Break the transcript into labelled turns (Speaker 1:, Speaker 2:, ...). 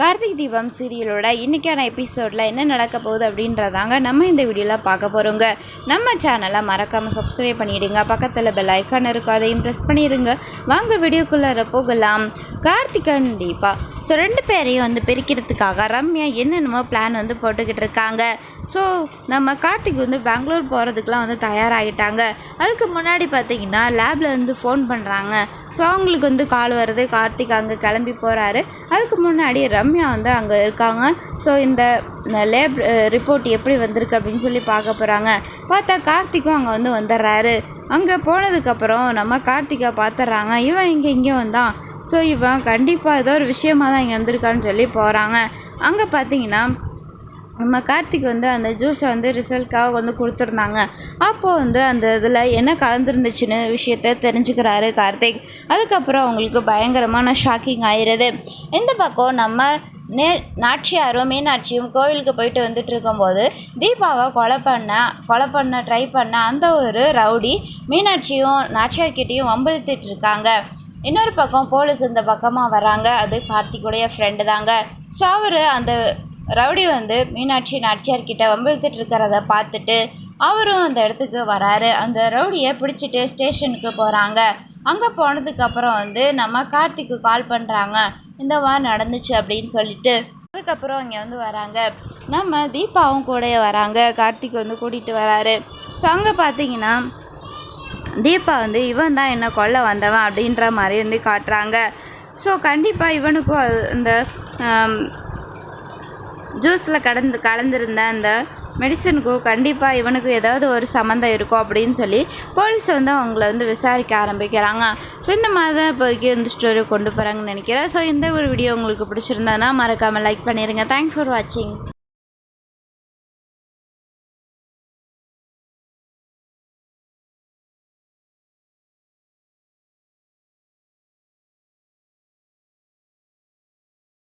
Speaker 1: கார்த்திக் தீபம் சீரியலோட இன்றைக்கான எபிசோடில் என்ன நடக்க போகுது அப்படின்றதாங்க நம்ம இந்த வீடியோவில் பார்க்க போகிறோங்க நம்ம சேனலை மறக்காமல் சப்ஸ்கிரைப் பண்ணிவிடுங்க பக்கத்தில் பெல் ஐக்கான் இருக்கும் அதையும் ப்ரெஸ் பண்ணிடுங்க. வாங்க வீடியோக்குள்ளே போகலாம். கார்த்திக் கண்டிப்பாக ஸோ ரெண்டு பேரையும் வந்து பிரிக்கிறதுக்காக ரம்யா என்னென்னமோ பிளான் வந்து போட்டுக்கிட்டு இருக்காங்க. ஸோ நம்ம கார்த்திக் வந்து பெங்களூர் போகிறதுக்குலாம் வந்து தயாராகிட்டாங்க. அதுக்கு முன்னாடி பார்த்தீங்கன்னா லேபில் வந்து ஃபோன் பண்ணுறாங்க ஸோ அவங்களுக்கு வந்து கால் வருது. கார்த்திக் அங்கே கிளம்பி போகிறாரு அதுக்கு முன்னாடி ரம்யா வந்து அங்கே இருக்காங்க. ஸோ இந்த லேப் ரிப்போர்ட் எப்படி வந்திருக்கு அப்படின்னு சொல்லி பார்க்க போகிறாங்க பார்த்தா கார்த்திக்கும் அங்கே வந்து வந்துடுறாரு. அங்கே போனதுக்கப்புறம் நம்ம கார்த்திகை பார்த்துட்றாங்க. இவன் இங்கே இங்கே வந்தான். ஸோ இவன் கண்டிப்பாக ஏதோ ஒரு விஷயமா தான் இங்கே வந்திருக்கான்னு சொல்லி போகிறாங்க அங்கே பார்த்தீங்கன்னா நம்ம கார்த்திக் வந்து அந்த ஜூஸை வந்து ரிசல்ட்காக வந்து கொடுத்துருந்தாங்க. அப்போது வந்து அந்த இதில் என்ன கலந்துருந்துச்சுன்னு விஷயத்த தெரிஞ்சுக்கிறாரு கார்த்திக். அதுக்கப்புறம் அவங்களுக்கு பயங்கரமான ஷாக்கிங் ஆயிடுது இந்த பக்கம் நம்ம நே நாச்சியாரும் மீனாட்சியும் கோவிலுக்கு போயிட்டு வந்துட்டு இருக்கும்போது தீபாவை கொலை பண்ண கொலை பண்ண ட்ரை பண்ண அந்த ஒரு ரவுடி மீனாட்சியும் நாச்சியார்கிட்டையும் வம்பிழுத்துட்டு இருக்காங்க. இன்னொரு பக்கம் போலீஸ் இந்த பக்கமாக வராங்க. அது கார்த்திக்குடைய ஃப்ரெண்டு தாங்க. ஸோ அவர் அந்த ரவுடி வந்து மீனாட்சி நாச்சியார்கிட்ட வம்பிழுத்துட்டு இருக்கிறத பார்த்துட்டு அவரும் அந்த இடத்துக்கு வராரு. அந்த ரவுடியை பிடிச்சிட்டு ஸ்டேஷனுக்கு போகிறாங்க அங்கே போனதுக்கப்புறம் வந்து நம்ம கார்த்திக்கு கால் பண்ணுறாங்க இந்த மாதிரி நடந்துச்சு அப்படின்னு சொல்லிட்டு. அதுக்கப்புறம் இங்கே வந்து வராங்க. நம்ம தீபாவும் கூட வராங்க. கார்த்திக் வந்து கூட்டிகிட்டு வராரு. ஸோ அங்கே பார்த்தீங்கன்னா தீபா வந்து இவன் தான் என்ன கொல்ல வந்தவன் அப்படின்ற மாதிரி வந்து காட்டுறாங்க. ஸோ கண்டிப்பாக இவனுக்கும் அது இந்த ஜூஸில் கடந்து கலந்துருந்த அந்த மெடிசனுக்கும் கண்டிப்பாக இவனுக்கு ஏதாவது ஒரு சம்மந்தம் இருக்கும் அப்படின்னு சொல்லி போலீஸ் வந்து அவங்கள வந்து விசாரிக்க ஆரம்பிக்கிறாங்க. ஸோ இந்த மாதிரி தான் இப்போதைக்கு இந்த ஸ்டோரி கொண்டு போகிறாங்கன்னு நினைக்கிறேன். ஸோ இந்த ஒரு வீடியோ உங்களுக்கு பிடிச்சிருந்ததுன்னா மறக்காமல் லைக் பண்ணிடுங்க தேங்க்ஸ் ஃபார் வாட்சிங்